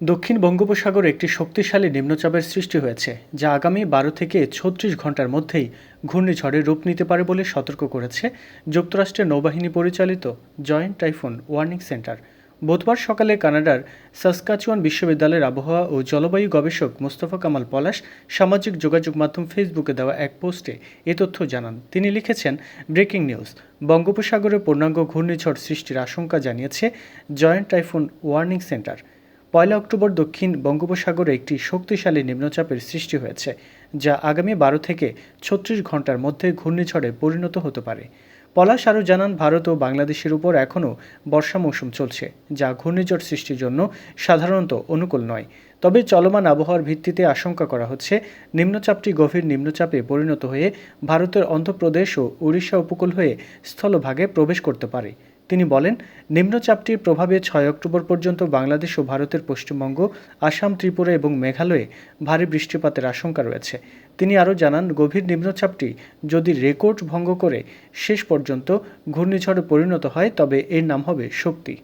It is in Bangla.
দক্ষিণ বঙ্গোপসাগরে একটি শক্তিশালী নিম্নচাপের সৃষ্টি হয়েছে, যা আগামী বারো থেকে ছত্রিশ ঘণ্টার মধ্যেই ঘূর্ণিঝড়ের রূপ নিতে পারে বলে সতর্ক করেছে যুক্তরাষ্ট্রের নৌবাহিনী পরিচালিত জয়েন্ট টাইফুন ওয়ার্নিং সেন্টার। বুধবার সকালে কানাডার সাসকাচুয়ান বিশ্ববিদ্যালয়ের আবহাওয়া ও জলবায়ু গবেষক মোস্তফা কামাল পলাশ সামাজিক যোগাযোগ মাধ্যম ফেসবুকে দেওয়া এক পোস্টে এ তথ্য জানান। তিনি লিখেছেন, ব্রেকিং নিউজ, বঙ্গোপসাগরে পূর্ণাঙ্গ ঘূর্ণিঝড় সৃষ্টির আশঙ্কা জানিয়েছে জয়েন্ট টাইফুন ওয়ার্নিং সেন্টার। পয়লা অক্টোবর দক্ষিণ বঙ্গোপসাগরে একটি শক্তিশালী নিম্নচাপের সৃষ্টি হয়েছে, যা আগামী বারো থেকে ছত্রিশ ঘণ্টার মধ্যে ঘূর্ণিঝড়ে পরিণত হতে পারে। পলাশ আরও জানান, ভারত ও বাংলাদেশের উপর এখনও বর্ষা মৌসুম চলছে, যা ঘূর্ণিঝড় সৃষ্টির জন্য সাধারণত অনুকূল নয়। তবে চলমান আবহাওয়ার ভিত্তিতে আশঙ্কা করা হচ্ছে, নিম্নচাপটি গভীর নিম্নচাপে পরিণত হয়ে ভারতের অন্ধ্রপ্রদেশ ও উড়িষ্যা উপকূল হয়ে স্থলভাগে প্রবেশ করতে পারে। তিনি বলেন নিম্নচাপটির প্রভাবে ছয় অক্টোবর পর্যন্ত বাংলাদেশ ও ভারতের পশ্চিমবঙ্গ, আসাম, ত্রিপুরা এবং মেঘালয়ে ভারী বৃষ্টিপাতের আশঙ্কা রয়েছে। তিনি আরও জানান, গভীর নিম্নচাপটি যদি রেকর্ড ভঙ্গ করে শেষ পর্যন্ত ঘূর্ণিঝড়ে পরিণত হয়, তবে এর নাম হবে শক্তি।